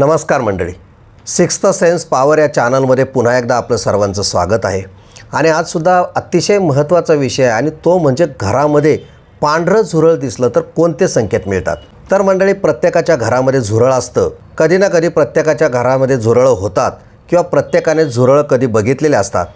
नमस्कार मंडळी. Sixth sense power या चॅनलमध्ये पुन्हा एकदा आपलं सर्वांचं स्वागत आहे. आणि आजसुद्धा अतिशय महत्त्वाचा विषय आहे आणि तो म्हणजे घरामध्ये पांढरं झुरळ दिसलं तर कोणते संकेत मिळतात? तर मंडळी प्रत्येकाच्या घरामध्ये झुरळ असतं. कधी ना कधी प्रत्येकाच्या घरामध्ये झुरळं होतात किंवा प्रत्येकाने झुरळं कधी बघितलेले असतात.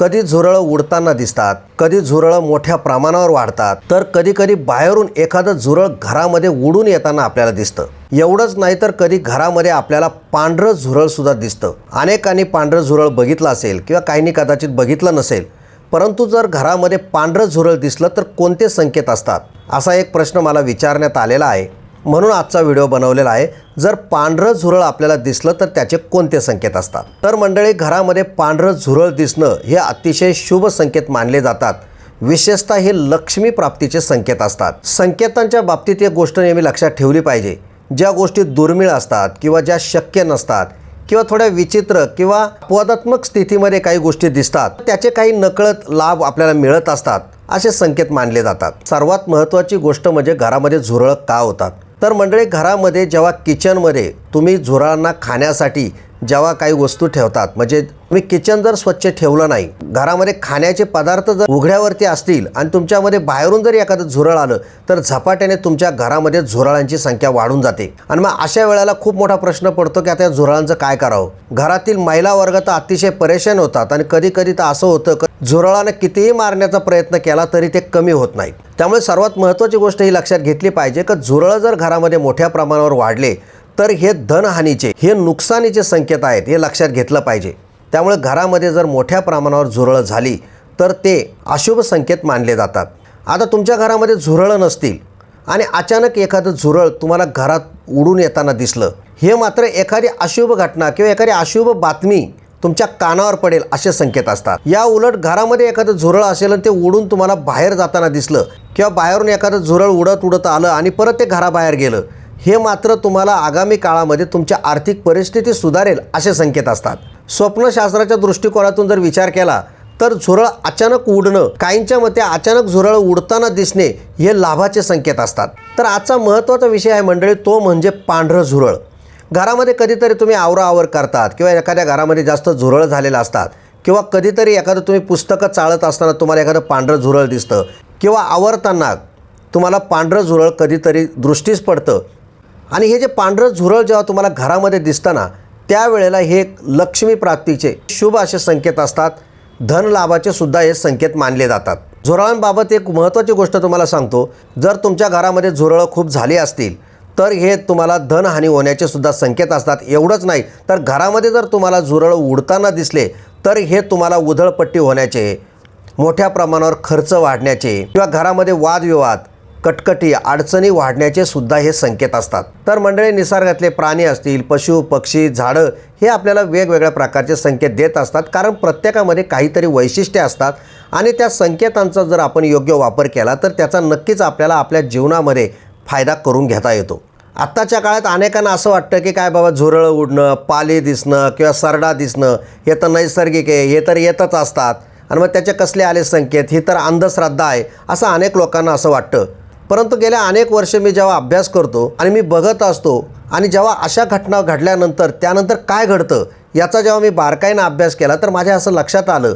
कधी झुरळं उडताना दिसतात कधी झुरळं मोठ्या प्रमाणावर वाढतात तर कधी कधी बाहेरून एखादं झुरळ घरामध्ये उडून येताना आपल्याला दिसतं. एवढंच नाही तर कधी घरामध्ये आपल्याला पांढरं झुरळ सुद्धा दिसतं. अनेकांनी पांढरं झुरळ बघितलं असेल किंवा काहींनी कदाचित बघितलं नसेल परंतु जर घरामध्ये पांढरं झुरळ दिसलं तर कोणते संकेत असतात? असा एक प्रश्न मला विचारण्यात आलेला आहे. म्हणून आजचा व्हिडिओ बनवलेला आहे. जर पांढरं झुरळ आपल्याला दिसलं तर त्याचे कोणते संकेत असतात? तर मंडळी घरामध्ये पांढरं झुरळ दिसणं हे अतिशय शुभ संकेत मानले जातात. विशेषतः हे लक्ष्मी प्राप्तीचे संकेत असतात. संकेतांच्या बाबतीत एक गोष्ट नेहमी लक्षात ठेवली पाहिजे. ज्या गोष्टी दुर्मिळ असतात किंवा ज्या शक्य नसतात किंवा थोड्या विचित्र किंवा अपवादात्मक स्थितीमध्ये काही गोष्टी दिसतात त्याचे काही नकळत लाभ आपल्याला मिळत असतात असे संकेत मानले जातात. सर्वात महत्त्वाची गोष्ट म्हणजे घरामध्ये झुरळ का होतात? तर मंडळी घरामध्ये जेव्हा किचनमध्ये तुम्ही झुरळांना खाण्यासाठी जेव्हा काही वस्तू ठेवतात म्हणजे तुम्ही किचन जर स्वच्छ ठेवलं नाही घरामध्ये खाण्याचे पदार्थ जर उघड्यावरती असतील आणि तुमच्यामध्ये बाहेरून जर एखादं झुरळ आलं तर झपाट्याने तुमच्या घरामध्ये झुरळांची संख्या वाढून जाते. आणि मग अशा वेळेला खूप मोठा प्रश्न पडतो की आता या झुरळांचं काय करावं? घरातील महिला वर्ग तर अतिशय परेशान होतात आणि कधी कधी तर असं होतं की झुरळानं कितीही मारण्याचा प्रयत्न केला तरी ते कमी होत नाहीत. त्यामुळे सर्वात महत्त्वाची गोष्ट ही लक्षात घेतली पाहिजे की झुरळं जर घरामध्ये मोठ्या प्रमाणावर वाढले तर हे धनहानीचे हे नुकसानीचे संकेत आहेत हे लक्षात घेतलं पाहिजे. त्यामुळे घरामध्ये जर मोठ्या प्रमाणावर झुरळं झाली तर ते अशुभ संकेत मानले जातात. आता तुमच्या घरामध्ये झुरळं नसतील आणि अचानक एखादं झुरळ तुम्हाला घरात उडून येताना दिसलं हे मात्र एखादी अशुभ घटना किंवा एखादी अशुभ बातमी तुमच्या कानावर पडेल असे संकेत असतात. या उलट घरामध्ये एखादं झुरळ असेल आणि ते उडून तुम्हाला बाहेर जाताना दिसलं किंवा बाहेरून एखादं झुरळ उडत उडत आलं आणि परत ते घराबाहेर गेलं हे मात्र तुम्हाला आगामी काळामध्ये तुमच्या आर्थिक परिस्थिती सुधारेल असे संकेत असतात. स्वप्नशास्त्राच्या दृष्टिकोनातून जर विचार केला तर झुरळ अचानक उडणं काहींच्या मते अचानक झुरळ उडताना दिसणे हे लाभाचे संकेत असतात. तर आजचा महत्त्वाचा विषय आहे मंडळी तो म्हणजे पांढरं झुरळ. घरामध्ये कधीतरी तुम्ही आवराआवर करतात किंवा एखाद्या घरामध्ये जास्त झुरळ झालेलं असतात किंवा कधीतरी एखादं तुम्ही पुस्तकं चाळत असताना तुम्हाला एखादं पांढरं झुरळ दिसतं किंवा आवरताना तुम्हाला पांढरं झुरळ कधीतरी दृष्टीस पडतं. आणि हे जे पांढरं झुरळ जेव्हा तुम्हाला घरामध्ये दिसताना त्यावेळेला हे लक्ष्मी प्राप्तीचे शुभ असे संकेत असतात. धन लाभाचे सुद्धा हे संकेत मानले जातात. झुरळांबाबत एक महत्त्वाची गोष्ट तुम्हाला सांगतो. जर तुमच्या घरामध्ये झुरळं खूप झाली असतील तर हे तुम्हाला धनहानी होण्याचे सुद्धा संकेत असतात. एवढंच नाही तर घरामध्ये जर तुम्हाला झुरळ उडताना दिसले तर हे तुम्हाला उधळपट्टी होण्याचे मोठ्या प्रमाणावर खर्च वाढण्याचे किंवा घरामध्ये वादविवाद कटकटी अडचणी वाढण्याचे सुद्धा हे संकेत असतात. तर मंडळी निसर्गातले प्राणी असतील पशु पक्षी झाडं हे आपल्याला वेगवेगळ्या प्रकारचे संकेत देत असतात. कारण प्रत्येकामध्ये काहीतरी वैशिष्ट्ये असतात आणि त्या संकेतांचा जर आपण योग्य वापर केला तर त्याचा नक्कीच आपल्याला आपल्या जीवनामध्ये फायदा करून घेता येतो. आत्ताच्या काळात अनेकांना असं वाटतं की काय बाबा झुरळं उडणं पाली दिसणं किंवा सरडा दिसणं हे तर नैसर्गिक आहे हे तर येतच असतात. आणि मग त्याचे कसले आले संकेत? ही तर अंधश्रद्धा आहे असं अनेक लोकांना असं वाटतं. परंतु गेल्या अनेक वर्ष मी जेव्हा अभ्यास करतो आणि मी बघत असतो आणि जेव्हा अशा घटना घडल्यानंतर त्यानंतर काय घडतं याचा जेव्हा मी बारकाईनं अभ्यास केला तर माझ्या असं लक्षात आलं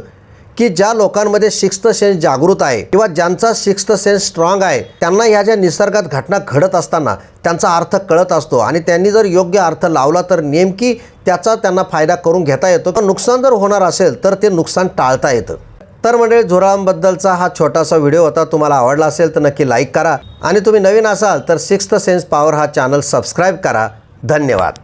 की ज्या लोकांमध्ये सिक्स्थ सेन्स जागृत आहे किंवा ज्यांचा सिक्स्थ सेन्स स्ट्रॉंग आहे त्यांना ह्या ज्या निसर्गात घटना घडत असताना त्यांचा अर्थ कळत असतो आणि त्यांनी जर योग्य अर्थ लावला तर नेमकी त्याचा त्यांना फायदा करून घेता येतो. पण नुकसान जर होणार असेल तर ते नुकसान टाळता येतं. तर मंडळी झुरळांबद्दलचा हा छोटासा व्हिडिओ होता. तुम्हाला आवडला असेल तर नक्की लाईक करा. आणि तुम्ही नवीन असाल तर सिक्स्थ सेन्स पॉवर हा चॅनल सबस्क्राईब करा. धन्यवाद.